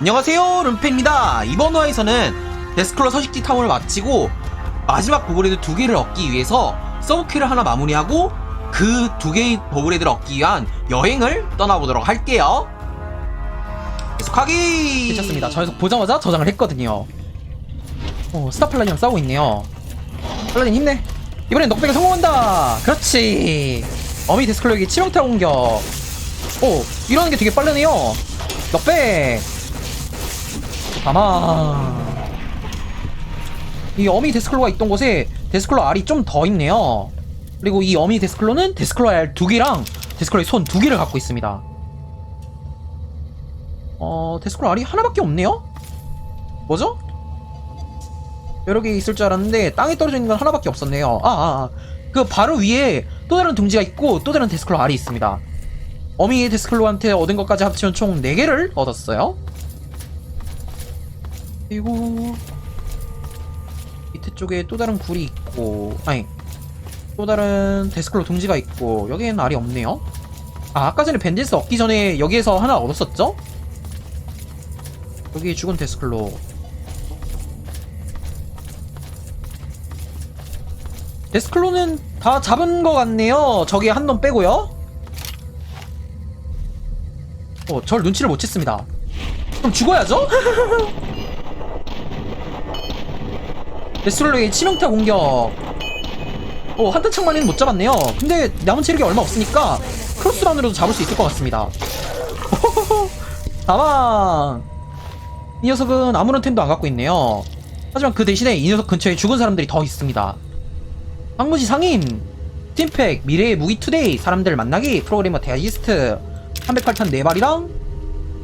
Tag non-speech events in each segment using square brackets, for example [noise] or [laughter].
안녕하세요 룸페입니다 이번 화에서는 데스클러 서식지 탐험을 마치고 마지막 보브레드 두 개를 얻기 위해서 서브퀘를 하나 마무리하고 그 두 개의 보브레드를 얻기 위한 여행을 떠나보도록 할게요 계속하기 괜찮습니다. 저 녀석 보자마자 저장을 했거든요. 어, 스타 팔라딘이랑 싸우고 있네요. 팔라딘 힘내. 이번엔 넉백에 성공한다. 그렇지. 어미 데스클로에게 치명타 공격. 오, 이러는 게 되게 빠르네요. 넉백. 아마 이 어미 데스클로가 있던 곳에 데스클로 알이 좀 더 있네요. 그리고 이 어미 데스클로는 데스클로 알 두 개랑 데스클로의 손 두 개를 갖고 있습니다. 어, 데스콜 알이 하나밖에 없네요? 뭐죠? 여러 개 있을 줄 알았는데 땅에 떨어져 있는 건 하나밖에 없었네요. 아, 아, 아. 그 바로 위에 또 다른 둥지가 있고 또 다른 데스클로 알이 있습니다. 어미 데스클로한테 얻은 것까지 합치면 총 4개를 얻었어요. 그리고 밑에 쪽에 또 다른 굴이 있고 아니 또 다른 데스클로 둥지가 있고 여기에는 알이 없네요. 아, 아까 전에 벤젠스 얻기 전에 여기에서 하나 얻었었죠? 여기 죽은 데스클로 데스클로는 다 잡은 것 같네요 저기 한 놈 빼고요 어, 절 눈치를 못 챘습니다 그럼 죽어야죠? [laughs] 데스클로의 치명타 공격 어, 한타 창만에는 못 잡았네요 근데 남은 체력이 얼마 없으니까 크로스만으로도 잡을 수 있을 것 같습니다 [laughs] 다만 이 녀석은 아무런 템도 안 갖고 있네요. 하지만 그 대신에 이 녀석 근처에 죽은 사람들이 더 있습니다. 황무지 상인, 팀팩, 미래의 무기 투데이, 사람들 만나기, 프로그래머 데이지스트, 308탄 4발이랑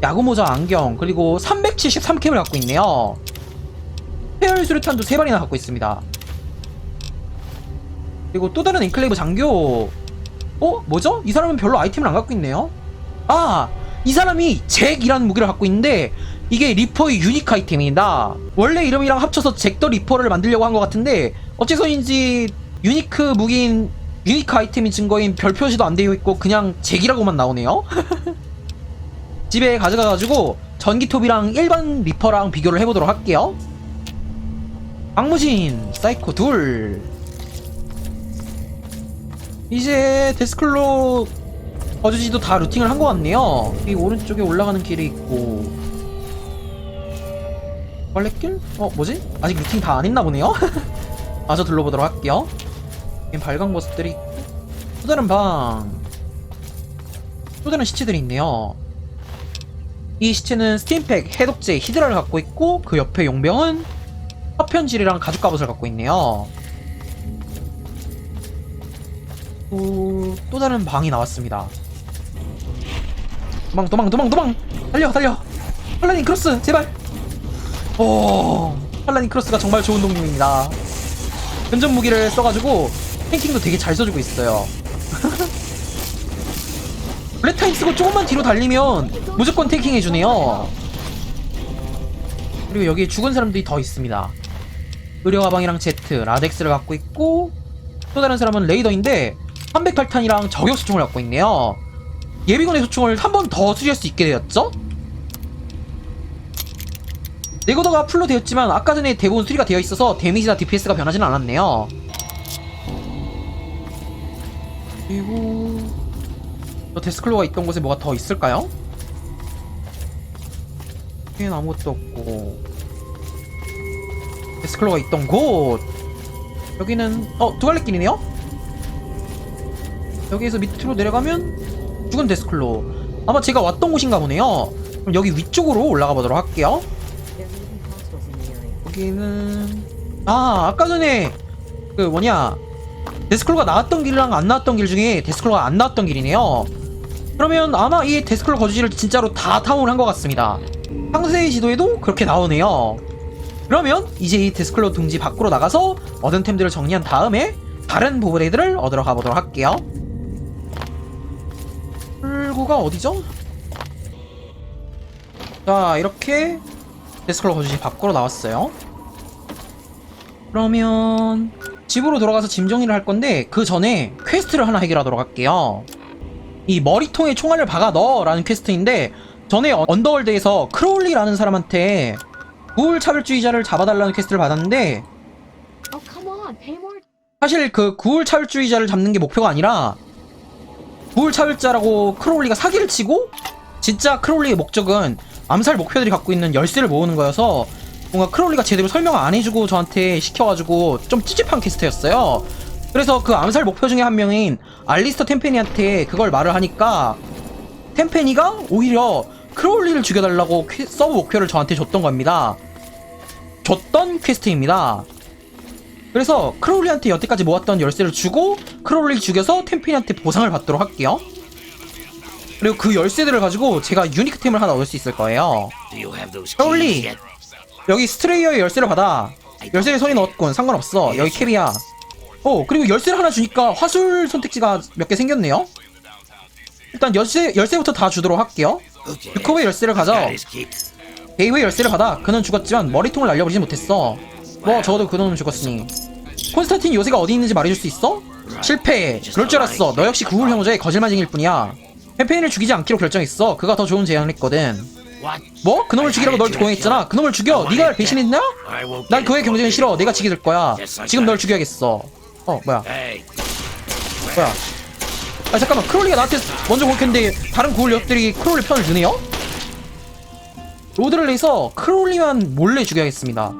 야구모자 안경, 그리고 373캠을 갖고 있네요. 페어리 수류탄도 3발이나 갖고 있습니다. 그리고 또 다른 엔클레이브 장교, 어? 뭐죠? 이 사람은 별로 아이템을 안 갖고 있네요. 아! 이 사람이 잭이라는 무기를 갖고 있는데 이게 리퍼의 유니크 아이템이다. 원래 이름이랑 합쳐서 잭 더 리퍼를 만들려고 한 것 같은데 어째서인지 유니크 무기인 유니크 아이템인 증거인 별 표시도 안 되어 있고 그냥 잭이라고만 나오네요. [laughs] 집에 가져가가지고 전기톱이랑 일반 리퍼랑 비교를 해보도록 할게요. 악무신 사이코 둘 이제 데스클로 거주지도 다 루팅을 한 것 같네요. 이 오른쪽에 올라가는 길이 있고 빨래길? 어 뭐지? 아직 루팅 다 안 했나 보네요? [laughs] 마저 둘러보도록 할게요. 발광 모습들이 또 다른 방. 또 다른 시체들이 있네요. 이 시체는 스팀팩, 해독제, 히드라를 갖고 있고 그 옆에 용병은 파편질이랑 가죽 갑옷을 갖고 있네요. 또, 또 다른 방이 나왔습니다. 도망 도망 도망 도망! 달려 달려! 팔라닌 크로스 제발! 오 팔라닌 크로스가 정말 좋은 동료입니다. 근접 무기를 써가지고 탱킹도 되게 잘 써주고 있어요. [laughs] 블랙타임 쓰고 조금만 뒤로 달리면 무조건 탱킹 해주네요. 그리고 여기에 죽은 사람들이 더 있습니다 의료 가방이랑 제트 라덱스를 갖고 있고 또 다른 사람은 레이더인데 308탄이랑 저격 수총을 갖고 있네요 예비군의 소총을 한 번 더 수리할 수 있게 되었죠? 네거더가 풀로 되었지만 아까 전에 대부분 수리가 되어 있어서 데미지나 DPS가 변하지는 않았네요. 그리고 저 데스클로가 있던 곳에 뭐가 더 있을까요? 여기는 아무것도 없고 데스클로가 있던 곳. 여기는 어 두갈래길이네요? 여기에서 밑으로 내려가면 죽은 데스클로. 아마 제가 왔던 곳인가 보네요. 그럼 여기 위쪽으로 올라가 보도록 할게요. 여기는 아 아까 전에 그 뭐냐 데스클로가 나왔던 길이랑 안 나왔던 길 중에 데스클로가 안 나왔던 길이네요. 그러면 아마 이 데스클로 거주지를 진짜로 다 탐험을 한 것 같습니다. 상세의 지도에도 그렇게 나오네요 그러면 이제 이 데스클로 둥지 밖으로 나가서 얻은 템들을 정리한 다음에 다른 보브레이드를 얻으러 가보도록 할게요. 출구가 어디죠? 자 이렇게 데스클로 거주지 밖으로 나왔어요. 그러면 집으로 돌아가서 짐 정리를 할 건데 그 전에 퀘스트를 하나 해결하도록 할게요. 이 머리통에 총알을 박아 넣어 라는 퀘스트인데 전에 어- 언더월드에서 크롤리라는 사람한테 우울 차별주의자를 잡아달라는 퀘스트를 받았는데 more. 사실 그 구울 차별주의자를 잡는 게 목표가 아니라 구울 차별자라고 크롤리가 사기를 치고 진짜 크롤리의 목적은 암살 목표들이 갖고 있는 열쇠를 모으는 거여서 뭔가 크롤리가 제대로 설명 안 해주고 저한테 시켜가지고 좀 찝찝한 퀘스트였어요. 그래서 그 암살 목표 중에 한 명인 알리스터 템페니한테 그걸 말을 하니까 템페니가 오히려 크롤리를 죽여달라고 퀘- 서브 목표를 저한테 줬던 겁니다. 줬던 퀘스트입니다. 그래서 크롤리한테 여태까지 모았던 열쇠를 주고 크롤리 죽여서 템페니한테 보상을 받도록 할게요. 그리고 그 열쇠들을 가지고 제가 유니크템을 하나 얻을 수 있을 거예요. 크롤리 여기 스트레이어의 열쇠를 받아. 열쇠를 손에 넣었군. 상관없어. 여기 캡이야. 어 그리고 열쇠를 하나 주니까 화술 선택지가 몇 개 생겼네요. 일단 열쇠 열쇠부터 다 주도록 할게요. 유컵의 열쇠를 가져. 데이브의 열쇠를 받아. 그는 죽었지만 머리통을 날려버리지 못했어. 뭐 적어도 그놈은 죽었으니. 콘스탄틴 요새가 어디 있는지 말해줄 수 있어? 실패. 그럴 줄 알았어. 너 역시 구울 형제의 거짓말쟁이일 뿐이야. 페페인을 죽이지 않기로 결정했어. 그가 더 좋은 제안을 했거든. 뭐? 그놈을 죽이라고 널 고용했잖아. 그놈을 죽여. 네가 날 배신했나? 난 그의 경쟁은 싫어. 내가 지게 될 거야. 지금 널 죽여야겠어. 어, 뭐야? 뭐야? 아 잠깐만. 크롤리가 나한테 먼저 공격했는데 다른 구울 력들이 크롤리 편을 드네요? 로드를 내서 크롤리만 몰래 죽여야겠습니다.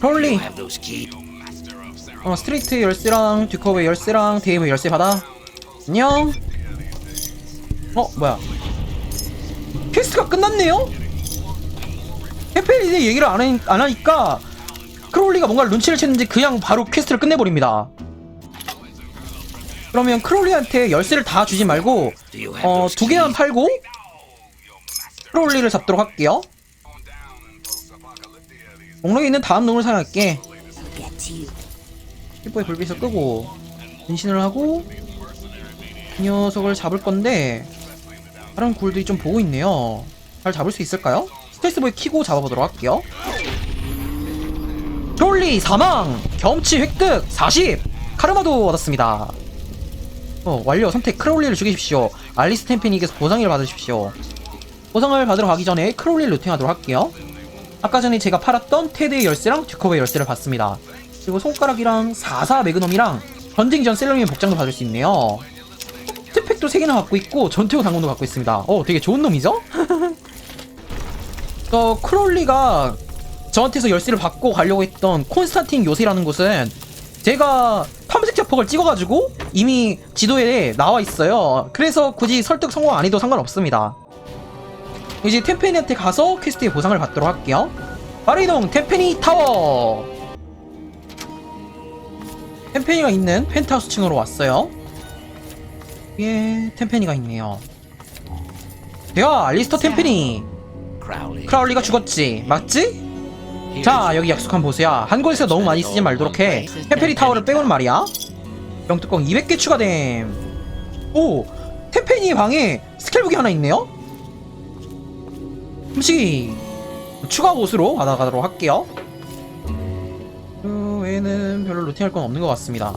크롤리. 어, 스트레이트 열쇠랑 듀커브의 열쇠랑 데이브 열쇠 받아. 안녕. 어, 뭐야? 퀘스트가 끝났네요? 해페리드 얘기를 안, 하, 안 하니까 크롤리가 뭔가 눈치를 챘는지 그냥 바로 퀘스트를 끝내버립니다. 그러면 크롤리한테 열쇠를 다 주지 말고 어, 두 개만 팔고 크롤리를 잡도록 할게요. 목록에 있는 다음 놈을 사용할게. 킬보의 불빛을 끄고 변신을 하고 이 녀석을 잡을 건데 다른 굴들이 좀 보고 있네요. 잘 잡을 수 있을까요? 스텔스보이 키고 잡아보도록 할게요. 트롤리 사망! 경험치 획득 40! 카르마도 얻었습니다. 어, 완료. 선택 크롤리를 죽이십시오. 알리스 템페닉에서 보상을 받으십시오. 보상을 받으러 가기 전에 크롤리를 루팅하도록 할게요. 아까 전에 제가 팔았던 테드의 열쇠랑 듀커브의 열쇠를 받습니다. 그리고 손가락이랑 44 매그넘이랑 전쟁 전 셀러리의 복장도 받을 수 있네요. 스펙도 3개나 갖고 있고 전투용 당근도 갖고 있습니다. 어, 되게 좋은 놈이죠? [laughs] 어, 크롤리가 저한테서 열쇠를 받고 가려고 했던 콘스탄틴 요새라는 곳은 제가 탐색 자폭을 찍어가지고 이미 지도에 나와 있어요. 그래서 굳이 설득 성공 안 해도 상관없습니다. 이제 템페니한테 가서 퀘스트의 보상을 받도록 할게요. 바로 이동 템페니 타워! 템페니가 있는 펜트하우스 층으로 왔어요. 위에 템페니가 있네요. 대화 알리스터 템페니! 크라울리가 죽었지, 맞지? 자 여기 약속한 보수야 한 곳에서 너무 많이 쓰지 말도록 해 템페리 타워를 빼고는 말이야 병뚜껑 200개 추가됨 오 템페니 방에 스킬북이 하나 있네요 음식이 추가 곳으로 받아가도록 할게요 그 외에는 별로 루팅할 건 없는 것 같습니다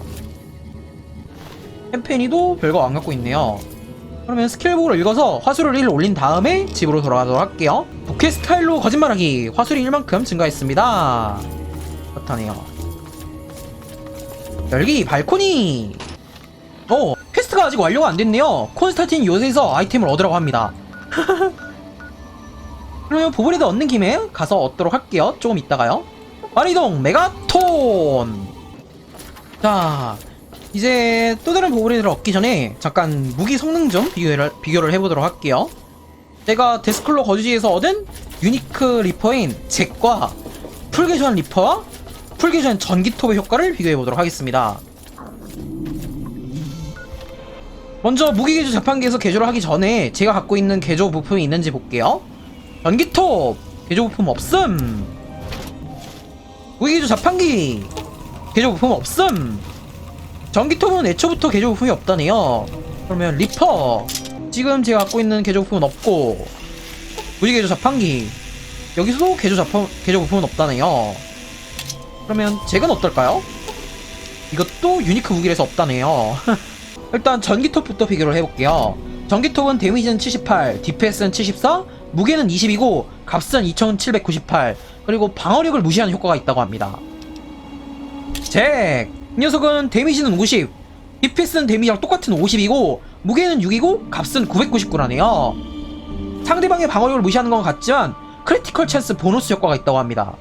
템페니도 별거 안 갖고 있네요 그러면 스킬북을 읽어서 화술을 1 올린 다음에 집으로 돌아가도록 할게요. 부캐 스타일로 거짓말하기 화술이 1만큼 증가했습니다. 그렇다네요. 열기 발코니. 어 퀘스트가 아직 완료가 안 됐네요. 콘스탄틴 요새에서 아이템을 얻으라고 합니다. [laughs] 그러면 보블레드 얻는 김에 가서 얻도록 할게요. 조금 있다가요. 마리동 메가톤. 자 이제 또 다른 보브레드를 얻기 전에 잠깐 무기 성능 좀 비교를, 비교를 해보도록 할게요. 제가 데스클로 거주지에서 얻은 유니크 리퍼인 잭과 풀개션 리퍼와 풀개션 전기톱의 효과를 비교해보도록 하겠습니다. 먼저 무기 개조 자판기에서 개조를 하기 전에 제가 갖고 있는 개조 부품이 있는지 볼게요. 전기톱 개조 부품 없음. 무기 개조 자판기 개조 부품 없음. 전기톱은 애초부터 개조 부품이 없다네요. 그러면 리퍼 지금 제가 갖고 있는 개조 부품은 없고 무지 개조 자판기 여기서도 개조 자판 개조 부품은 없다네요. 그러면 잭은 어떨까요? 이것도 유니크 무기에서 없다네요. [laughs] 일단 전기톱부터 비교를 해볼게요. 전기톱은 데미지는 78, DPS는 74, 무게는 20이고 값은 2798, 그리고 방어력을 무시하는 효과가 있다고 합니다. 잭! 이 녀석은 데미지는 50, DPS는 데미지랑 똑같은 50이고 무게는 6이고 값은 999라네요. 상대방의 방어력을 무시하는 건 같지만 크리티컬 찬스 보너스 효과가 있다고 합니다.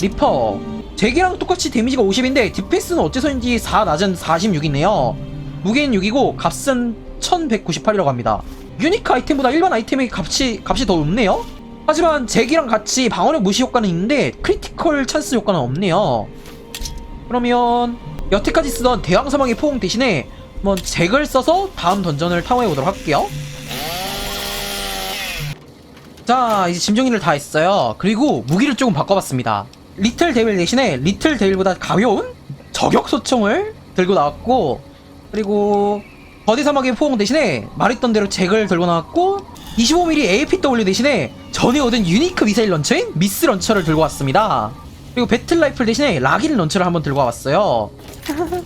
리퍼 잭이랑 똑같이 데미지가 50인데 DPS는 어째서인지 4 낮은 46이네요. 무게는 6이고 값은 1198이라고 합니다. 유니크 아이템보다 일반 아이템의 값이, 값이 더 높네요? 하지만 잭이랑 같이 방어력 무시 효과는 있는데 크리티컬 찬스 효과는 없네요. 그러면 여태까지 쓰던 대왕 사망의 포옹 대신에 한번 잭을 써서 다음 던전을 탐험해 보도록 할게요. 자, 이제 짐 정리를 다 했어요. 그리고 무기를 조금 바꿔봤습니다. 리틀 데빌 대신에 리틀 데빌보다 가벼운 저격 소총을 들고 나왔고, 그리고 거대 사막의 포옹 대신에 말했던 대로 잭을 들고 나왔고, 25mm APW 대신에 전에 얻은 유니크 미사일 런처인 미스 런처를 들고 왔습니다. 그리고 배틀 라이플 대신에 라길 런처를 한번 들고 와봤어요. [laughs]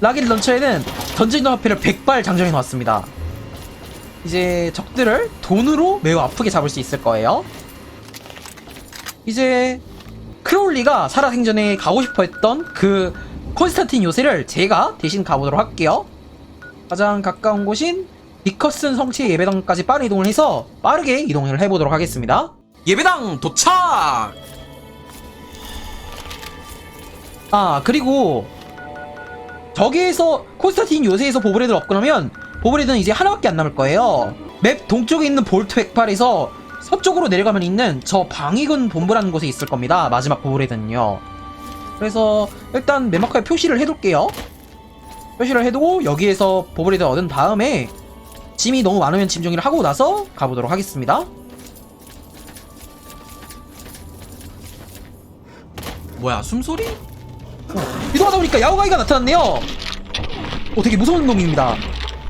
라길 런처에는 던진 화폐를 100발 장전해 놓았습니다. 이제 적들을 돈으로 매우 아프게 잡을 수 있을 거예요. 이제 크롤리가 살아생전에 가고 싶어 했던 그 콘스탄틴 요새를 제가 대신 가보도록 할게요. 가장 가까운 곳인 니커슨 성체 예배당까지 빠른 이동을 해서 빠르게 이동을 해보도록 하겠습니다. 예배당 도착! 아 그리고 저기에서 콘스탄틴 요새에서 보브레드를 업그하면 보브레드는 이제 하나밖에 안 남을 거예요 맵 동쪽에 있는 볼트 108에서 서쪽으로 내려가면 있는 저 방위군 본부라는 곳에 있을 겁니다 마지막 보브레드는요 그래서 일단 맵마커에 표시를 해둘게요 표시를 해두고 여기에서 보브레드 얻은 다음에 짐이 너무 많으면 짐 정리를 하고 나서 가보도록 하겠습니다 뭐야, 숨소리? 이동하다 보니까 야오가이가 나타났네요. 어, 되게 무서운 놈입니다.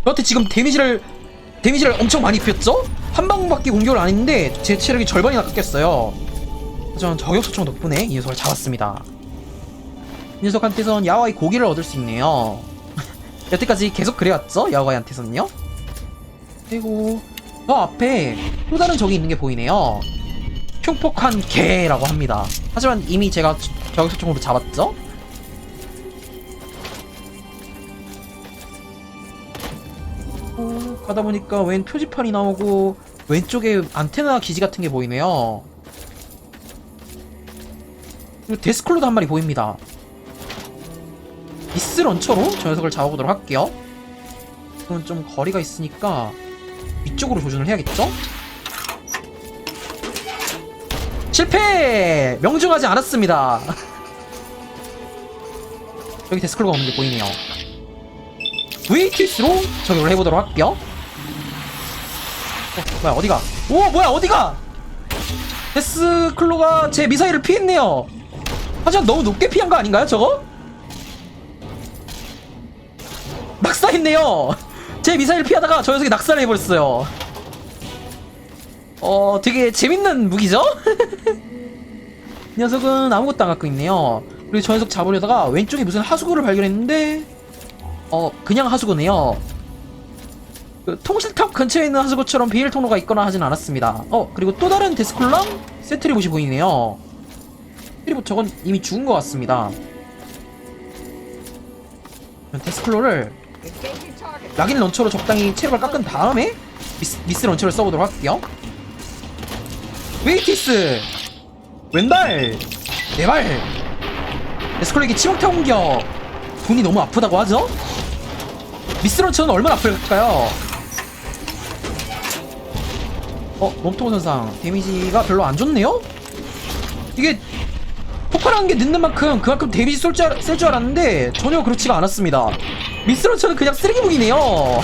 저한테 지금 데미지를 데미지를 엄청 많이 입혔죠? 한 방밖에 공격을 안 했는데 제 체력이 절반이나 깎였어요. 저는 저격 소총 덕분에 이 녀석을 잡았습니다. 이 녀석한테선 야오가이 고기를 얻을 수 있네요. [laughs] 여태까지 계속 그래왔죠? 야오가이한테선요. 그리고 저 앞에 또 다른 적이 있는 게 보이네요. 흉폭한 개라고 합니다. 하지만 이미 제가 저격 소총으로 잡았죠? 어, 가다 보니까 웬 표지판이 나오고 왼쪽에 안테나 기지 같은 게 보이네요. 그리고 데스클로도 한 마리 보입니다. 미스 런처로 저 녀석을 잡아보도록 할게요. 이건 좀 거리가 있으니까 위쪽으로 조준을 해야겠죠? 실패! 명중하지 않았습니다. [laughs] 여기 데스클로가 오는 게 보이네요. VTS로 적용을 해보도록 할게요. 어, 뭐야, 어디가? 오, 뭐야, 어디가? 데스클로가 제 미사일을 피했네요. 하지만 너무 높게 피한 거 아닌가요, 저거? 낙사했네요. 제 미사일 피하다가 저 녀석이 낙사를 해버렸어요. 어, 되게 재밌는 무기죠? [laughs] 이 녀석은 아무것도 안 갖고 있네요. 그리고 저 녀석 잡으려다가 왼쪽에 무슨 하수구를 발견했는데, 어, 그냥 하수구네요. 그 통실탑 근처에 있는 하수구처럼 비닐 통로가 있거나 하진 않았습니다. 어, 그리고 또 다른 데스쿨랑 세트리봇이 보이네요. 세트리봇 저건 이미 죽은 것 같습니다. 데스클로를 락인 런처로 적당히 체력을 깎은 다음에 미스, 미스 런처를 써보도록 할게요. 웨이티스! 왼발! 내발! 데스클로에게 치명타 공격! 돈이 너무 아프다고 하죠? 미스 런처는 얼마나 아플까요? 어, 몸통 선상 데미지가 별로 안 좋네요? 이게 폭발하는 게 늦는 만큼 그만큼 데미지 쏠 줄, 쓸 줄 알았는데 전혀 그렇지가 않았습니다. 미스 런처는 그냥 쓰레기 무기네요. [laughs]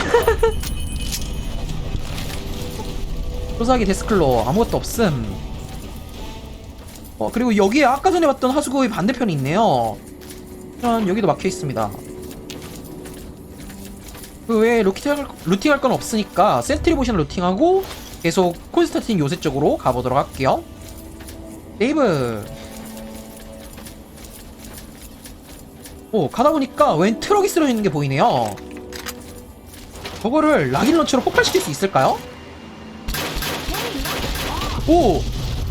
소사기 데스클로 아무것도 없음. 어, 그리고 여기에 아까 전에 봤던 하수구의 반대편이 있네요. 전 여기도 막혀 있습니다. 그 외에 루팅할, 건 없으니까 센트리 보션 루팅하고 계속 콘스탄틴 요새 쪽으로 가보도록 할게요. 네이브. 오, 가다 보니까 웬 트럭이 쓰러져 있는 게 보이네요. 저거를 락인 런처로 폭발시킬 수 있을까요? 오!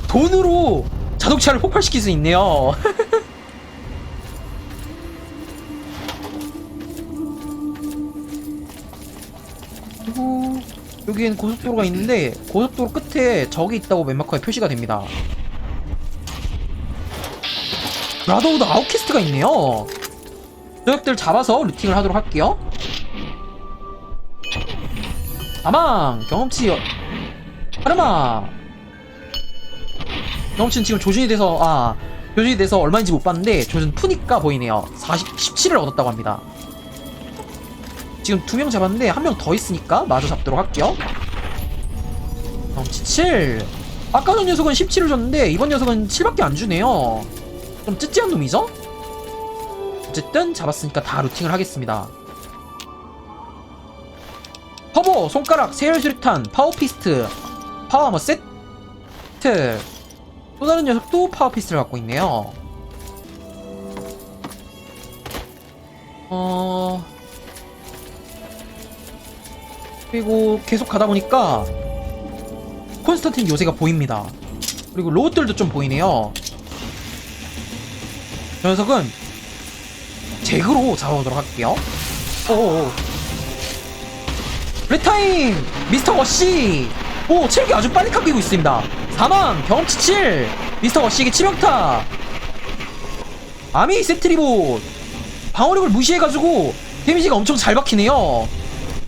돈으로 자동차를 폭발시킬 수 있네요. [laughs] 여기엔 고속도로가 있는데 고속도로 끝에 적이 있다고 맵마커에 표시가 됩니다. 브라더우드 아웃캐스트가 있네요. 저역들 잡아서 루팅을 하도록 할게요. 아망 경험치 하르마 경험치는 지금 조준이 돼서 아 조준이 돼서 얼마인지 못 봤는데 조준 푸니까 보이네요 40, 17을 얻었다고 합니다 지금 두 명 잡았는데 한 명 더 있으니까 마저 잡도록 할게요 경험치 7 아까 전 녀석은 17을 줬는데 이번 녀석은 7밖에 안 주네요 좀 찌찌한 놈이죠? 어쨌든 잡았으니까 다 루팅을 하겠습니다 터보, 손가락, 세열 수류탄, 파워피스트, 파워머 세트. 또 다른 녀석도 파워피스트를 갖고 있네요. 어. 그리고 계속 가다 보니까 콘스탄틴 요새가 보입니다. 그리고 로봇들도 좀 보이네요. 저 녀석은 잭으로 잡아보도록 할게요. 오오오. 레타임! 미스터 워시! 오, 체력이 아주 빨리 깎이고 있습니다. 사망! 경험치 7! 미스터 워시에게 치명타! 아미 세트리봇! 방어력을 무시해가지고 데미지가 엄청 잘 박히네요.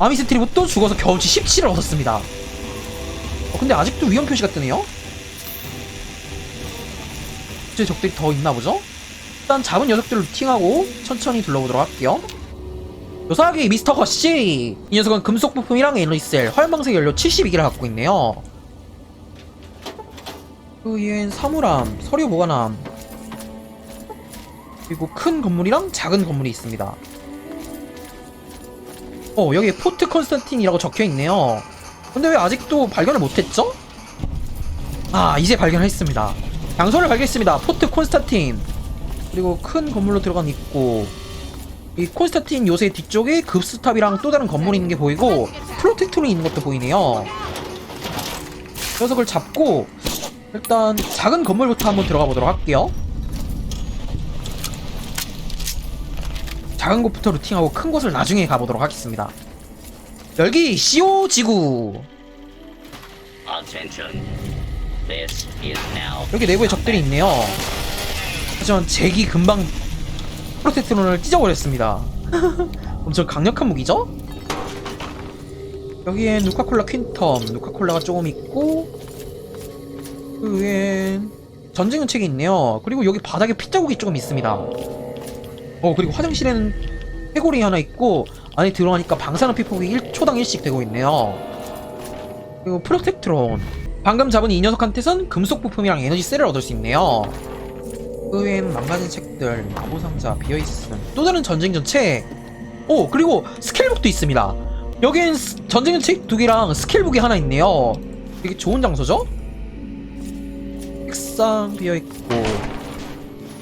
아미 세트리봇 또 죽어서 경험치 17을 얻었습니다. 어, 근데 아직도 위험 표시가 뜨네요? 이제 적들이 더 있나 보죠? 일단 잡은 녀석들을 루팅하고 천천히 둘러보도록 할게요. 요사기 미스터 거씨 이 녀석은 금속 부품이랑 에너지셀 화염방색 연료 72개를 갖고 있네요 그 얘는 사물함 서류 보관함 그리고 큰 건물이랑 작은 건물이 있습니다 어 여기에 포트 컨스탄틴이라고 적혀있네요 근데 왜 아직도 발견을 못했죠? 아 이제 발견했습니다 장소를 발견했습니다 포트 콘스탄틴 그리고 큰 건물로 들어간 입구 이 콘스탄틴 요새 뒤쪽에 급수탑이랑 또 다른 건물이 있는 게 보이고 프로텍토리 있는 것도 보이네요. 녀석을 잡고 일단 작은 건물부터 한번 들어가 보도록 할게요. 작은 곳부터 루팅하고 큰 곳을 나중에 가보도록 하겠습니다. 열기 CO 지구. 여기 내부에 적들이 있네요. 하지만 잭이 금방 프로텍트론을 찢어버렸습니다. [laughs] 엄청 강력한 무기죠? 여기엔 누카콜라 퀸텀, 누카콜라가 조금 있고 그 위엔 전쟁은 책이 있네요. 그리고 여기 바닥에 핏자국이 조금 있습니다. 어 그리고 화장실에는 해골이 하나 있고 안에 들어가니까 방사능 피폭이 1초당 1씩 되고 있네요. 그리고 프로텍트론 방금 잡은 이 녀석한테선 금속 부품이랑 에너지 셀을 얻을 수 있네요. 그 외엔 망가진 책들, 마보 상자, 비어있음, 또 다른 전쟁전 책. 오, 그리고 스킬북도 있습니다. 여기엔 스- 전쟁 전 책 두 개랑 스킬북이 하나 있네요. 되게 좋은 장소죠? 책상 비어있고,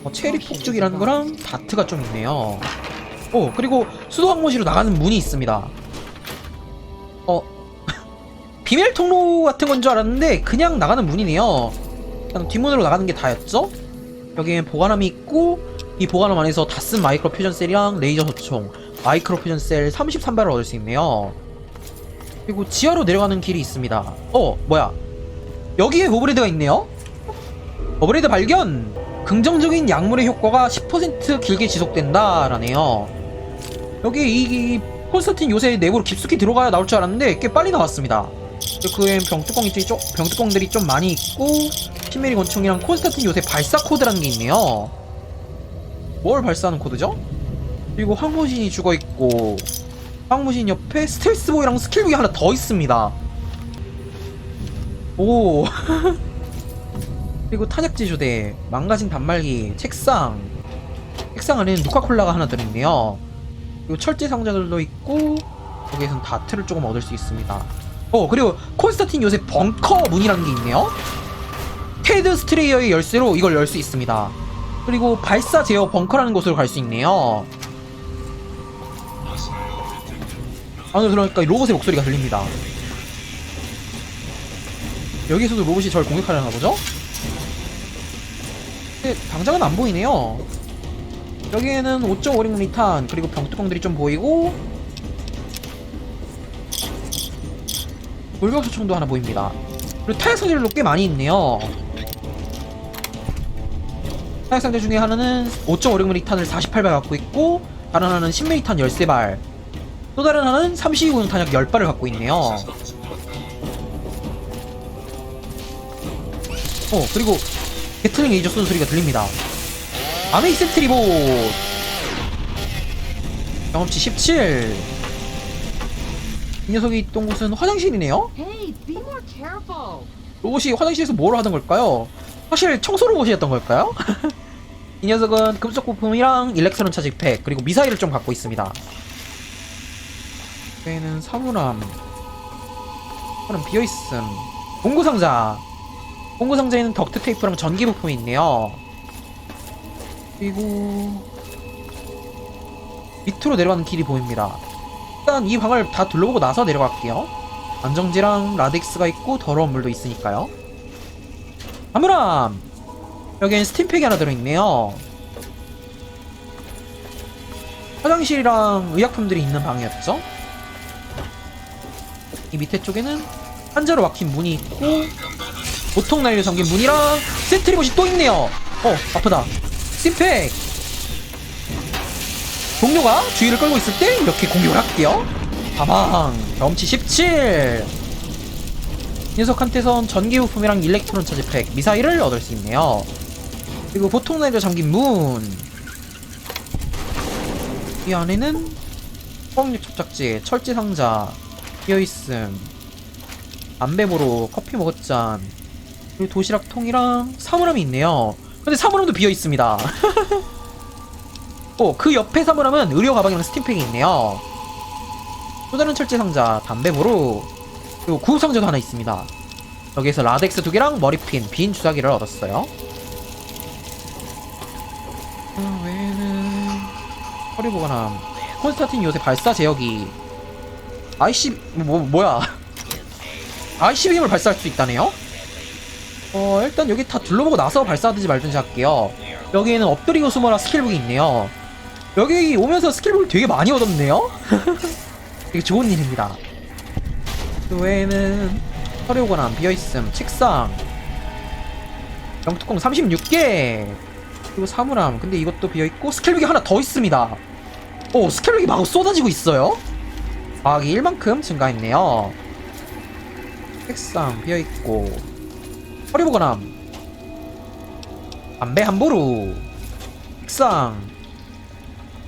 어, 체리 폭죽이라는 거랑 다트가 좀 있네요. 오, 그리고 수도 항모시로 나가는 문이 있습니다. 어, [laughs] 비밀 통로 같은 건 줄 알았는데, 그냥 나가는 문이네요. 그냥 뒷문으로 나가는 게 다였죠? 여기엔 보관함이 있고 이 보관함 안에서 다 쓴 마이크로 퓨전 셀이랑 레이저 소총 마이크로 퓨전 셀 33발을 얻을 수 있네요 그리고 지하로 내려가는 길이 있습니다 어 뭐야 여기에 오브레드가 있네요 오브레드 발견 긍정적인 약물의 효과가 10% 길게 지속된다 라네요 여기 이, 이 콘스탄틴 요새 내부로 깊숙이 들어가야 나올 줄 알았는데 꽤 빨리 나왔습니다 그 외엔 병뚜껑이 좀, 병뚜껑들이 좀 많이 있고 피메리 권총이랑 콘스탄틴 요새 발사 코드라는 게 있네요. 뭘 발사하는 코드죠? 그리고 황무신이 죽어 있고 황무신 옆에 스텔스 보이랑 스킬북이 하나 더 있습니다. 오. [laughs] 그리고 탄약지 조대, 망가진 단말기, 책상. 책상 안에는 누카콜라가 하나 들어있네요. 그리고 철제 상자들도 있고 여기에선 다트를 조금 얻을 수 있습니다. 어 그리고 콘스탄틴 요새 벙커 문이라는 게 있네요. 테드 스트레이어의 열쇠로 이걸 열 수 있습니다. 그리고 발사 제어 벙커라는 곳으로 갈 수 있네요. 안으로 들어가니까 로봇의 목소리가 들립니다. 여기서도 로봇이 저를 공격하려나 보죠? 당장은 안 보이네요. 여기에는 5.56 리탄 그리고 병뚜껑들이 좀 보이고 물병소총도 하나 보입니다. 그리고 타약 상자들도 꽤 많이 있네요. 타약 상자 중에 하나는 5.56 리탄을 48발 갖고 있고 다른 하나는 10 리탄 13발 또 다른 하나는 32구형 탄약 10발을 갖고 있네요. 어 그리고 게틀링 레이저 쏘는 소리가 들립니다. 아메이슨 트리봇 경험치 17. 이 녀석이 있던 곳은 화장실이네요. 로봇이 화장실에서 뭘 하던 걸까요? 사실 청소 로봇이었던 걸까요? [laughs] 이 녀석은 금속 부품이랑 일렉트론 차지 팩 그리고 미사일을 좀 갖고 있습니다. 여기는 사물함. 사물함 비어있음. 공구 상자. 공구 상자에는 덕트 테이프랑 전기 부품이 있네요. 그리고 밑으로 내려가는 길이 보입니다. 일단 이 방을 다 둘러보고 나서 내려갈게요. 안정지랑 라덱스가 있고 더러운 물도 있으니까요. 사물함! 여기엔 스팀팩이 하나 들어있네요. 화장실이랑 의약품들이 있는 방이었죠? 이 밑에 쪽에는 한자로 막힌 문이 있고 보통 날려 잠긴 문이랑 센트리봇이 또 있네요. 어 아프다. 스팀팩! 동료가 주의를 끌고 있을 때 이렇게 공격을 할게요. 가방 경험치 17 녀석한테선 전기 부품이랑 일렉트론 차지 팩 미사일을 얻을 수 있네요 그리고 보통 날려 잠긴 문 이 안에는 화학력 접착제, 철제 상자, 비어있음 안배모로 커피 먹었잔 그리고 도시락 통이랑 사물함이 있네요 근데 사물함도 비어 있습니다 어, [laughs] 그 옆에 사물함은 의료 가방이랑 스팀팩이 있네요 또 다른 철제 상자, 담배모로 그리고 구급 상자도 하나 있습니다. 여기에서 라덱스 두 개랑 머리핀, 빈 주사기를 얻었어요. 그 외에는 허리 보관함, 콘스타틴 요새 발사 제어기, IC 뭐 뭐야? ICBM을 발사할 수 있다네요? 어 일단 여기 다 둘러보고 나서 발사하든지 말든지 할게요. 여기에는 엎드리고 숨어라 스킬북이 있네요. 여기 오면서 스킬북을 되게 많이 얻었네요. [laughs] 되게 좋은 일입니다. 그 외에는 서류관함 비어있음, 책상, 영뚜껑 36개, 그리고 사물함. 근데 이것도 비어있고 스켈백이 하나 더 있습니다. 오, 스켈백이 마구 쏟아지고 있어요. 과학이 1만큼 증가했네요. 책상 비어있고, 서류관함, 담배 한 보루, 책상,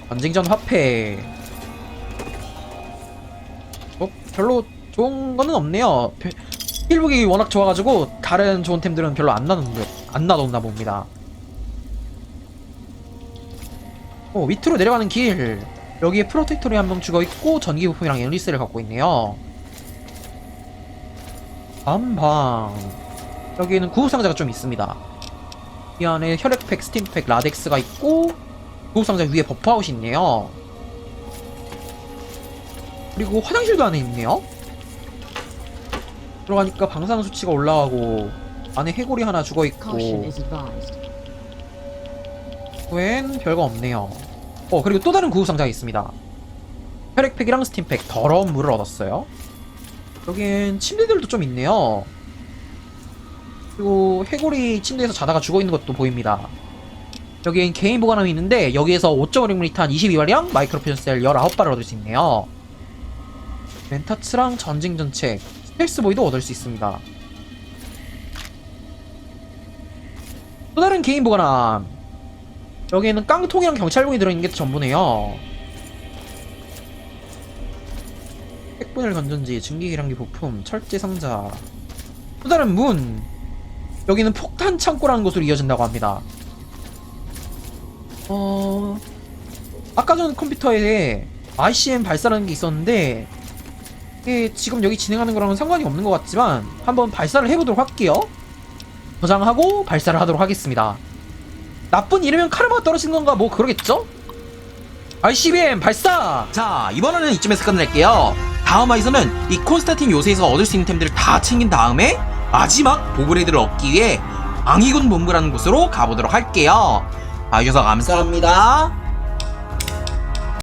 전쟁전 화폐, 뭐 별로 좋은 거는 없네요. 필북이 워낙 좋아가지고 다른 좋은 템들은 별로 안 나눴는데 안 놔뒀나 봅니다. 오 밑으로 내려가는 길. 여기에 프로텍터리 한 명 죽어 있고 전기 부품이랑 앨리스를 갖고 있네요. 다음 방 여기에는 구급 상자가 좀 있습니다. 이 안에 혈액팩, 스팀팩, 라덱스가 있고 구급 상자 위에 버프아웃이 있네요. 그리고 화장실도 안에 있네요. 들어가니까 방사능 수치가 올라가고 안에 해골이 하나 죽어 Caution 있고 is advised. 웬 별거 없네요. 어 그리고 또 다른 구급 상자가 있습니다. 혈액팩이랑 스팀팩 더러운 물을 얻었어요. 여긴 침대들도 좀 있네요. 그리고 해골이 침대에서 자다가 죽어 있는 것도 보입니다. 여기엔 개인 보관함이 있는데 여기에서 5.56mm 탄 22발이랑 마이크로 피전 셀 19발을 얻을 수 있네요. 렌타츠랑 전쟁 전책, 스텔스 보이도 얻을 수 있습니다. 또 다른 개인 보관함. 여기에는 깡통이랑 경찰봉이 들어있는 게 전부네요. 핵분열 건전지, 증기기량기 부품, 철제 상자. 또 다른 문. 여기는 폭탄 창고라는 곳으로 이어진다고 합니다. 어, 아까 전 컴퓨터에 ICM 발사라는 게 있었는데 이게 지금 여기 진행하는 거랑은 상관이 없는 것 같지만 한번 발사를 해보도록 할게요. 저장하고 발사를 하도록 하겠습니다. 나쁜 일이면 카르마가 떨어지는 건가 뭐 그러겠죠? ICBM 발사! 자, 이번에는 이쯤에서 끝낼게요. 다음 화에서는 이 콘스탄틴 요새에서 얻을 수 있는 템들을 다 챙긴 다음에 마지막 보브레드를 얻기 위해 앙이군 본부라는 곳으로 가보도록 할게요. 봐주셔서 감사합니다.